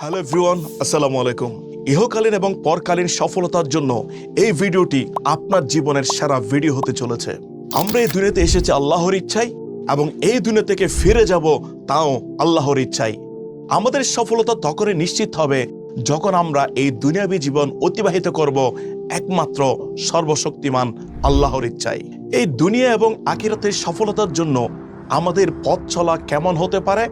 Hello everyone আসসালামু আলাইকুম ইহকালীন এবং পরকালীন সফলতার জন্য এই ভিডিওটি আপনার জীবনের সেরা ভিডিও হতে চলেছে। আমরা এই দুনিয়াতে এসেছি আল্লাহর ইচ্ছাই এবং এই দুনিয়া থেকে ফিরে যাব তাও আল্লাহর ইচ্ছাই আমাদের সফলতা তখনই নিশ্চিত হবে যখন আমরা এই দুনিয়াবী জীবন অতিবাহিত করব একমাত্র সর্বশক্তিমান আল্লাহর ইচ্ছাই এই দুনিয়া এবং আখিরাতের সফলতার জন্য আমাদের পথ চলা কেমন হতে পারে?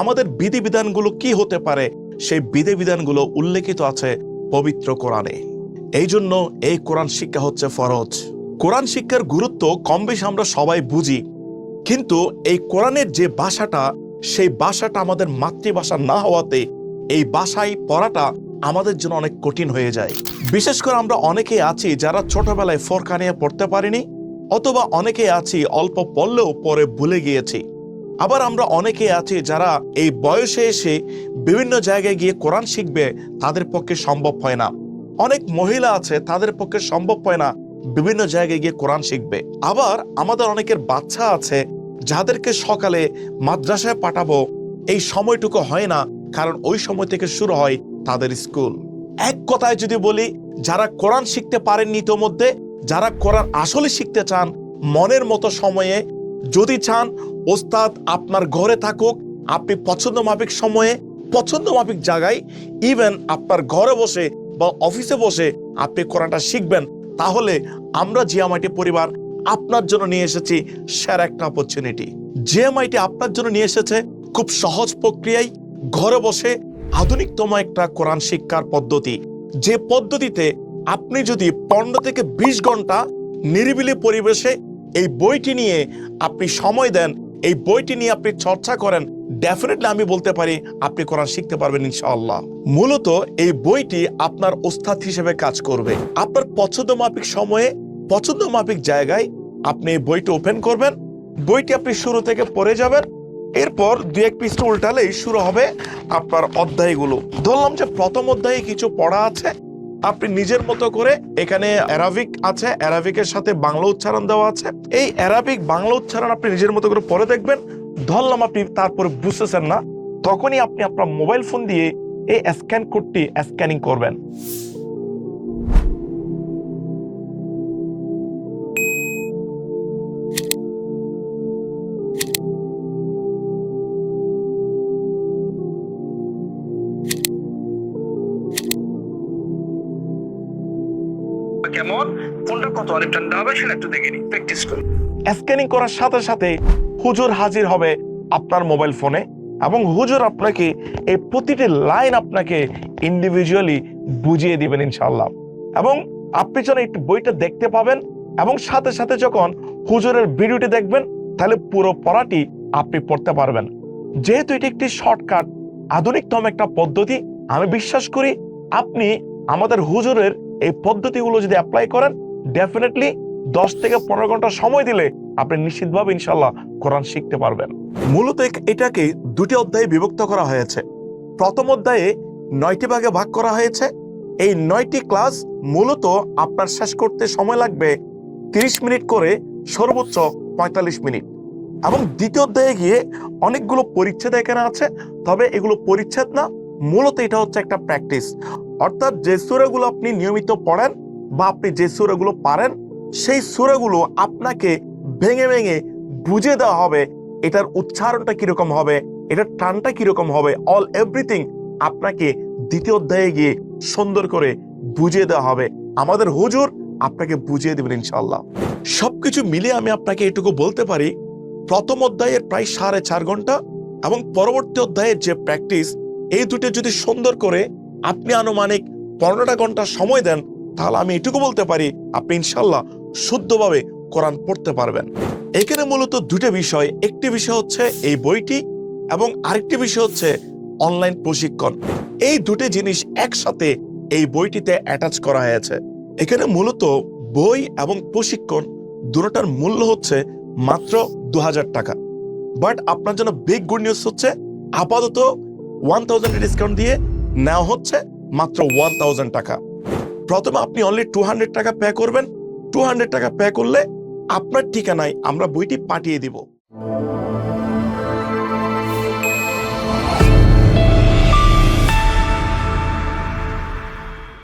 আমাদের বিধিবিধানগুলো কি হতে পারে? সেই বিধে বিধানগুলো উল্লেখিত আছে পবিত্র কোরআনে। এই জন্য এই কোরআন শিক্ষা হচ্ছে ফরজ। কোরআন শিক্ষার গুরুত্ব কম বেশি আমরা সবাই বুঝি। কিন্তু এই কোরআনের যে ভাষাটা সেই ভাষাটা আমাদের মাতৃভাষা না হওয়াতে এই ভাষায় পড়াটা আমাদের জন্য অনেক কঠিন হয়ে যায়। বিশেষ করে আমরা অনেকেই আছি যারা ছোটবেলায় ফরকা নিয়ে পড়তে পারিনি, অথবা অনেকেই আছি অল্প পড়লেও পরে ভুলে গিয়েছি। আবার আমরা অনেকে আছি যারা এই বয়সে এসে বিভিন্ন জায়গায় গিয়ে কোরআন শিখবে, তাদের পক্ষে সম্ভব হয় না। অনেক মহিলা আছে, তাদের পক্ষে সম্ভব হয় না বিভিন্ন জায়গায় গিয়ে কোরআন শিখবে। আবার আমাদের অনেকের বাচ্চা আছে, যাদেরকে সকালে মাদ্রাসায় পাঠাবো, এই সময়টুকু হয় না, কারণ ওই সময় থেকে শুরু হয় তাদের স্কুল। এক কথায় যদি বলি, যারা কোরআন শিখতে পারেননি ইতোমধ্যে, যারা কোরআন আসলে শিখতে চান, মনের মতো সময়ে যদি চান ওস্তাদ আপনার ঘরে থাকুক, আপনি পছন্দ মাফিক সময়ে, পছন্দ মাফিক জায়গায় ইভেন আপনার ঘরে বসে বা অফিসে বসে আপনি কোরআনটা শিখবেন, তাহলে আমরা জিএমআইটি পরিবার আপনার জন্য নিয়ে এসেছি সেরা একটা অপরচুনিটি জিএমআইটি আপনার জন্য নিয়ে এসেছে খুব সহজ প্রক্রিয়ায় ঘরে বসে আধুনিকতম একটা কোরআন শিক্ষার পদ্ধতি। যে পদ্ধতিতে আপনি যদি পনেরো থেকে বিশ ঘণ্টা নিরিবিলি পরিবেশে এই বইটি নিয়ে আপনি সময় দেন এই বইটি নিয়ে আপনি চর্চা করেন ডেফিনেটলি আমি বলতে পারি আপনি কোরআন শিখতে পারবেন ইনশাআল্লাহ। মূলত এই বইটি আপনার ওস্তাদ হিসেবে কাজ করবে। আপনার পছন্দ মাফিক সময়ে, পছন্দ মাফিক জায়গায় আপনি এই বইটি ওপেন করবেন, বইটি আপনি শুরু থেকে পড়ে যাবেন, এরপর দু এক পৃষ্ঠা উল্টালেই শুরু হবে আপনার অধ্যায়গুলো। ধরলাম যে প্রথম অধ্যায়ে কিছু পড়া আছে আপনি নিজের মতো করে এখানে অ্যারাবিক আছে অ্যারাবিকের সাথে বাংলা উচ্চারণ দেওয়া আছে। এই অ্যারাবিক বাংলা উচ্চারণ আপনি নিজের মতো করে পরে দেখবেন, ধরলাম আপনি তারপরে বুঝতেছেন না, তখনই আপনি আপনার মোবাইল ফোন দিয়ে এই স্ক্যান কোডটি স্ক্যানিং করবেন। কেমন? কোনটা কত অনেক ঠান্ডা হবে সেটা একটু দেখে নি প্র্যাকটিস করি। স্ক্যানিং করার সাথে সাথে হুজুর হাজির হবে আপনার মোবাইল ফোনে এবং হুজুর আপনাকে এই প্রতিটি লাইন আপনাকে ইন্ডিভিজুয়ালি বুঝিয়ে দিবেন ইনশাল্লাহ এবং আপনি যখন এই বইটা দেখতে পাবেন এবং সাথে সাথে যখন হুজুরের ভিডিওটি দেখবেন, তাহলে পুরো পড়াটি আপনি পড়তে পারবেন। যেহেতু এটি একটি শর্টকাট আধুনিকতম একটা পদ্ধতি, আমি বিশ্বাস করি আপনি আমাদের হুজুরের এই পদ্ধতিগুলো যদি অ্যাপ্লাই করেন ডেফিনেটলি দশ থেকে পনেরো ঘণ্টা সময় দিলে আপনি নিশ্চিতভাবে ইনশাল্লাহ কোরআন শিখতে পারবেন। মূলত এটাকে দুটি অধ্যায়ে বিভক্ত করা হয়েছে। প্রথম অধ্যায়ে নয়টি ভাগে ভাগ করা হয়েছে। এই নয়টি ক্লাস মূলত আপনার শেষ করতে সময় লাগবে তিরিশ মিনিট করে সর্বোচ্চ পঁয়তাল্লিশ মিনিট। এবং দ্বিতীয় অধ্যায়ে গিয়ে অনেকগুলো পরিচ্ছেদ এখানে আছে, তবে এগুলো পরিচ্ছেদ না। মূলত এটা হচ্ছে একটা প্র্যাকটিস অর্থাৎ যে সুরাগুলো আপনি নিয়মিত পড়েন বা আপনি যে সুরাগুলো পারেন, সেই সুরাগুলো আপনাকে ভেঙে ভেঙে বুঝে দেওয়া হবে, এটার উচ্চারণটা কীরকম হবে, এটার টানটা কীরকম হবে অল এভরিথিং আপনাকে দ্বিতীয় অধ্যায়ে গিয়ে সুন্দর করে বুঝিয়ে দেওয়া হবে। আমাদের হুজুর আপনাকে বুঝিয়ে দেবেন ইনশাল্লাহ সবকিছু মিলিয়ে আমি আপনাকে এটুকু বলতে পারি, প্রথম অধ্যায়ের প্রায় সাড়ে চার ঘণ্টা এবং পরবর্তী অধ্যায়ের যে প্র্যাকটিস এই দুটো যদি সুন্দর করে আপনি আনুমানিক পনেরোটা ঘণ্টা সময় দেন, তাহলে আমি এটুকু বলতে পারি, আপনি ইনশাল্লাহ শুদ্ধভাবে কোরআন পড়তে পারবেন। এখানে মূলত দুটো বিষয়, একটি বিষয় হচ্ছে এই বইটি এবং আরেকটি বিষয় হচ্ছে অনলাইন প্রশিক্ষণ। এই দুটি জিনিস একসাথে এই বইটিতে অ্যাটাচ করা হয়েছে। এখানে মূলত বই এবং প্রশিক্ষণ দুটোটার মূল্য হচ্ছে মাত্র দু হাজার টাকা। বাট আপনার জন্য বিগ গুড নিউজ হচ্ছে, আপাতত ওয়ান থাউজেন্ড ডিসকাউন্ট দিয়ে নেওয়া হচ্ছে মাত্র ওয়ান থাউজেন্ড টাকা। প্রথমে আপনি অনলি টু হান্ড্রেড টাকা পে করবেন। টু হান্ড্রেড টাকা পে করলে আপনার ঠিকানায় আমরা বইটি পাঠিয়ে দিব।